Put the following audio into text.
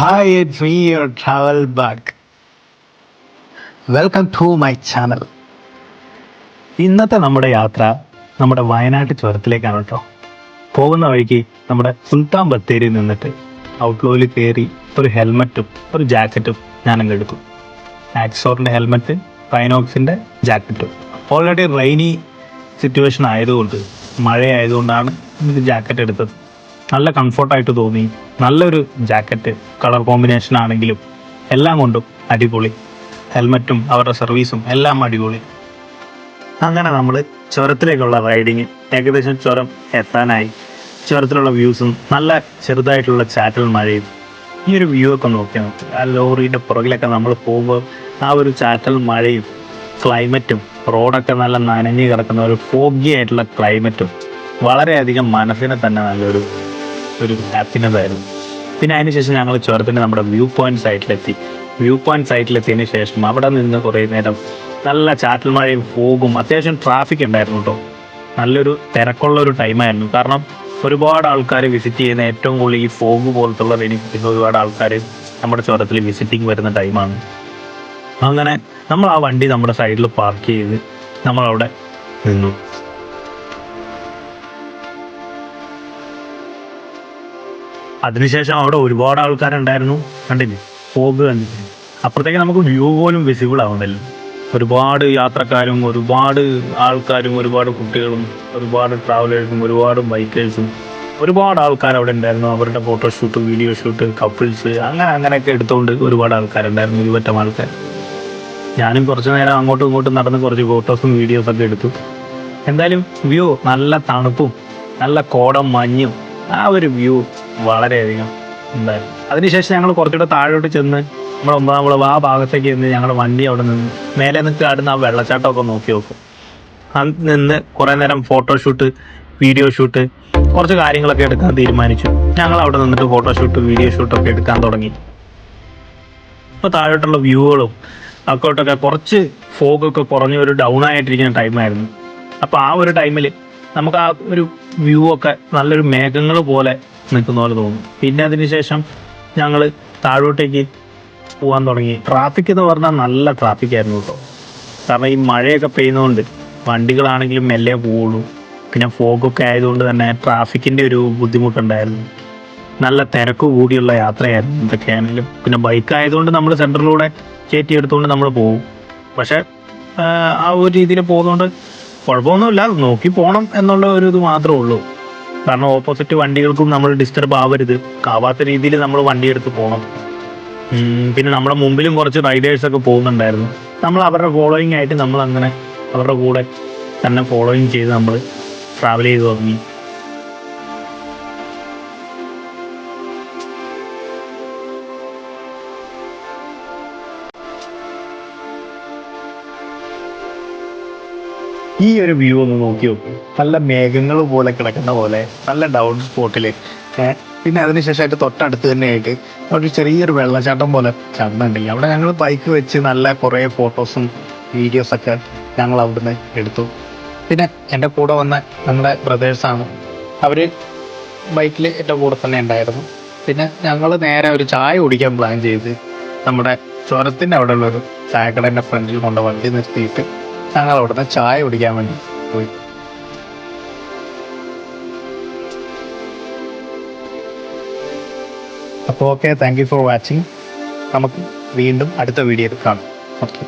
Hi, it's me your travel bag welcome to my channel ഇന്നത്തെ നമ്മുടെ യാത്ര നമ്മുടെ വയനാട്ട് ചുരത്തിലേക്കാണ് കേട്ടോ. പോകുന്ന വഴിക്ക് നമ്മുടെ സുൽത്താൻ ബത്തേരിയിൽ നിന്നിട്ട് ഔട്ട്ലോയിൽ കയറി ഒരു ഹെൽമറ്റും ഒരു ജാക്കറ്റും ഞാനങ്ങ് എടുക്കും. ആക്സോറിന്റെ ഹെൽമറ്റ് ഫൈനോക്സിന്റെ ജാക്കറ്റും ഓൾറെഡി റെയിനി സിറ്റുവേഷൻ ആയതുകൊണ്ട് മഴയായതുകൊണ്ടാണ് ഇത് ജാക്കറ്റ് എടുത്തത്. നല്ല കംഫർട്ടായിട്ട് തോന്നി. നല്ലൊരു ജാക്കറ്റ് കളർ കോമ്പിനേഷൻ ആണെങ്കിലും എല്ലാം കൊണ്ടും അടിപൊളി. ഹെൽമറ്റും അവരുടെ സർവീസും എല്ലാം അടിപൊളി. അങ്ങനെ നമ്മൾ ചുരത്തിലേക്കുള്ള റൈഡിങ് ഏകദേശം ചുരം എത്താനായി. ചുരത്തിലുള്ള വ്യൂസും നല്ല ചെറുതായിട്ടുള്ള ചാറ്റൽ മഴയും. ഈ ഒരു വ്യൂ ഒക്കെ നോക്കിയാൽ നമുക്ക്. ആ ലോറിയുടെ പുറകിലൊക്കെ നമ്മൾ പോകുമ്പോൾ ആ ഒരു ചാറ്റൽ മഴയും ക്ലൈമറ്റും റോഡൊക്കെ നല്ല നനഞ്ഞു കിടക്കുന്ന ഒരു ഫോഗി ആയിട്ടുള്ള ക്ലൈമറ്റും വളരെയധികം മനസ്സിനെ തന്നെ നല്ലൊരു ഒരു ഹാപ്പിനെസ് ആയിരുന്നു പിന്നെ അതിനുശേഷം ഞങ്ങൾ ചുരത്തിന്റെ നമ്മുടെ വ്യൂ പോയിന്റ് സൈറ്റിലെത്തി. വ്യൂ പോയിന്റ് സൈറ്റിലെത്തിയതിന് ശേഷം അവിടെ നിന്ന് കുറേ നേരം നല്ല ചാറ്റൽ മഴയും ഫോഗും അത്യാവശ്യം ട്രാഫിക് ഉണ്ടായിരുന്നു കേട്ടോ നല്ലൊരു തിരക്കുള്ള ഒരു ടൈമായിരുന്നു കാരണം ഒരുപാട് ആൾക്കാർ വിസിറ്റ് ചെയ്യുന്ന ഏറ്റവും കൂടുതൽ ഈ ഫോഗ് പോലത്തുള്ള റെയിനി കിട്ടുന്ന ഒരുപാട് ആൾക്കാർ നമ്മുടെ ചുരത്തിൽ വിസിറ്റിംഗ് വരുന്ന ടൈമാണ് അങ്ങനെ നമ്മൾ ആ വണ്ടി നമ്മുടെ സൈഡിൽ പാർക്ക് ചെയ്ത് നമ്മളവിടെ നിന്നു. അതിനുശേഷം അവിടെ ഒരുപാട് ആൾക്കാരുണ്ടായിരുന്നു. കണ്ടില്ലേ? ഫോഗ് കണ്ടില്ലേ? അപ്പുറത്തേക്ക് നമുക്ക് വ്യൂ പോലും വിസിബിൾ ആവുന്നില്ല. ഒരുപാട് യാത്രക്കാരും ഒരുപാട് ആൾക്കാരും ഒരുപാട് കുട്ടികളും ഒരുപാട് ട്രാവലേഴ്സും ഒരുപാട് ബൈക്കേഴ്സും ഒരുപാട് ആൾക്കാർ അവിടെ ഉണ്ടായിരുന്നു. അവരുടെ ഫോട്ടോഷൂട്ട് വീഡിയോ ഷൂട്ട് കപ്പിൾസ് അങ്ങനെ അങ്ങനെയൊക്കെ എടുത്തുകൊണ്ട് ഒരുപാട് ആൾക്കാരുണ്ടായിരുന്നു. ഇരുപറ്റം ആൾക്കാർ ഞാനും കുറച്ച് നേരം അങ്ങോട്ടും ഇങ്ങോട്ടും നടന്ന് കുറച്ച് ഫോട്ടോസും വീഡിയോസും ഒക്കെ എടുത്തു. എന്തായാലും വ്യൂ നല്ല തണുപ്പും നല്ല കോടം മഞ്ഞും ആ ഒരു വ്യൂ വളരെയധികം ഉണ്ടായിരുന്നു. അതിനുശേഷം ഞങ്ങൾ കുറച്ചുകൂടെ താഴോട്ട് ചെന്ന് നമ്മൾ ഒന്നാം വിളവ് ആ ഭാഗത്തേക്ക് ചെന്ന് ഞങ്ങൾ വണ്ടി അവിടെ നിന്ന് മേലെ നിന്ന് ചാടുന്ന ആ വെള്ളച്ചാട്ടമൊക്കെ നോക്കി നോക്കും. അത് നിന്ന് കുറേ നേരം ഫോട്ടോഷൂട്ട് വീഡിയോ ഷൂട്ട് കുറച്ച് കാര്യങ്ങളൊക്കെ എടുക്കാൻ തീരുമാനിച്ചു. ഞങ്ങൾ അവിടെ നിന്നിട്ട് ഫോട്ടോഷൂട്ട് വീഡിയോ ഷൂട്ടൊക്കെ എടുക്കാൻ തുടങ്ങി. ഇപ്പോൾ താഴോട്ടുള്ള വ്യൂകളും അക്കോട്ടൊക്കെ കുറച്ച് ഫോഗൊക്കെ കുറഞ്ഞ ഒരു ഡൗൺ ആയിട്ടിരിക്കുന്ന ടൈമായിരുന്നു അപ്പോൾ ആ ഒരു ടൈമിൽ നമുക്ക് ആ ഒരു വ്യൂ ഒക്കെ നല്ലൊരു മേഘങ്ങൾ പോലെ നിൽക്കുന്ന പോലെ തോന്നും. പിന്നെ അതിന് ശേഷം ഞങ്ങൾ താഴോട്ടേക്ക് പോകാൻ തുടങ്ങി. ട്രാഫിക് എന്ന് പറഞ്ഞാൽ നല്ല ട്രാഫിക് ആയിരുന്നു കേട്ടോ കാരണം ഈ മഴയൊക്കെ പെയ്യുന്നതുകൊണ്ട് വണ്ടികളാണെങ്കിലും മെല്ലെ പോവുള്ളൂ പിന്നെ ഫോഗൊക്കെ ആയതുകൊണ്ട് തന്നെ ട്രാഫിക്കിന്റെ ഒരു ബുദ്ധിമുട്ടുണ്ടായിരുന്നു. നല്ല തിരക്ക് കൂടിയുള്ള യാത്രയായിരുന്നു ഇതൊക്കെയാണെങ്കിലും പിന്നെ ബൈക്ക് ആയതുകൊണ്ട് നമ്മൾ സെന്ററിലൂടെ കയറ്റി എടുത്തുകൊണ്ട് നമ്മൾ പോകും. പക്ഷേ ആ ഒരു രീതിയിൽ പോകുന്നതുകൊണ്ട് കുഴപ്പമൊന്നുമില്ല നോക്കി പോകണം എന്നുള്ള ഒരു ഇത് മാത്രമേ ഉള്ളൂ. കാരണം ഓപ്പോസിറ്റ് വണ്ടികൾക്കും നമ്മൾ ഡിസ്റ്റർബ് ആവരുത്. ആവാത്ത രീതിയിൽ നമ്മൾ വണ്ടി എടുത്ത് പോകണം പിന്നെ നമ്മുടെ മുമ്പിലും കുറച്ച് റൈഡേഴ്സ് ഒക്കെ പോകുന്നുണ്ടായിരുന്നു. നമ്മൾ അവരുടെ ഫോളോയിങ് ആയിട്ട് നമ്മൾ അങ്ങനെ അവരുടെ കൂടെ തന്നെ ഫോളോയിങ് ചെയ്ത് നമ്മൾ ട്രാവൽ ചെയ്ത് തുടങ്ങി. ഈ ഒരു വ്യൂ ഒന്ന് നോക്കിയോ നോക്കൂ. നല്ല മേഘങ്ങൾ പോലെ കിടക്കുന്ന പോലെ നല്ല ഡൗൺ സ്പോട്ടിൽ പിന്നെ അതിനുശേഷമായിട്ട് തൊട്ടടുത്ത് തന്നെയായിട്ട് അവിടെ ചെറിയൊരു വെള്ളച്ചാട്ടം പോലെ ചാടുന്നുണ്ടെങ്കിൽ അവിടെ ഞങ്ങൾ ബൈക്ക് വെച്ച് നല്ല കുറേ ഫോട്ടോസും വീഡിയോസൊക്കെ ഞങ്ങൾ അവിടുന്ന് എടുത്തു. പിന്നെ എന്റെ കൂടെ വന്ന നമ്മുടെ ബ്രദേഴ്സാണ് അവർ ബൈക്കിൽ എന്റെ കൂടെ തന്നെ ഉണ്ടായിരുന്നു. പിന്നെ ഞങ്ങൾ നേരെ ഒരു ചായ കുടിക്കാൻ പ്ലാൻ ചെയ്ത് നമ്മുടെ ചുരത്തിന്റെ അവിടെയുള്ളൊരു ചായക്കടേന്റെ ഫ്രണ്ടിൽ കൊണ്ട് വണ്ടി നിർത്തിയിട്ട് ഞങ്ങൾ അവിടുന്ന് ചായ കുടിക്കാൻ വേണ്ടി പോയി. അപ്പോൾ okay thank you for watching നമുക്ക് വീണ്ടും അടുത്ത വീഡിയോയിൽ കാണാം. ഓക്കെ